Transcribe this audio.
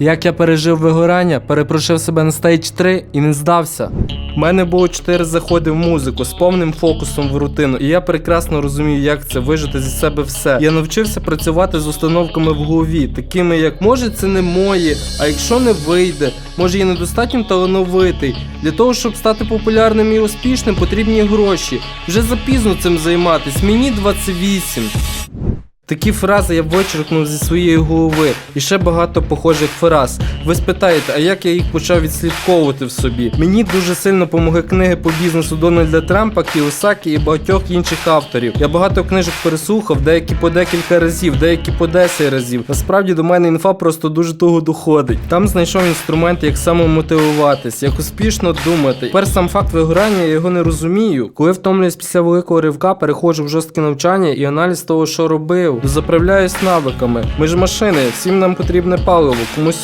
Як я пережив вигорання, перепрошив себе на стейдж 3 і не здався. У мене було 4 заходи в музику з повним фокусом в рутину, і я прекрасно розумію, як це вижити зі себе все. Я навчився працювати з установками в голові, такими як може це не моє, а якщо не вийде, може я недостатньо талановитий. Для того, щоб стати популярним і успішним, потрібні гроші. Вже запізно цим займатись. Мені 28. Такі фрази я вичеркнув зі своєї голови і ще багато похожих фраз. Ви спитаєте, а як я їх почав відслідковувати в собі? Мені дуже сильно помогли книги по бізнесу Дональда Трампа, Кіосакі і багатьох інших авторів. Я багато книжок переслухав, деякі по декілька разів, деякі по 10 разів. Насправді до мене інфа просто дуже туго доходить. Там знайшов інструмент, як самомотивуватись, як успішно думати. Тепер сам факт вигорання я його не розумію. Коли втомлююсь після великого ривка, переходжу в жорстке навчання і аналіз того, що робив. Заправляюсь навиками. Ми ж машини, всім нам потрібне паливо, комусь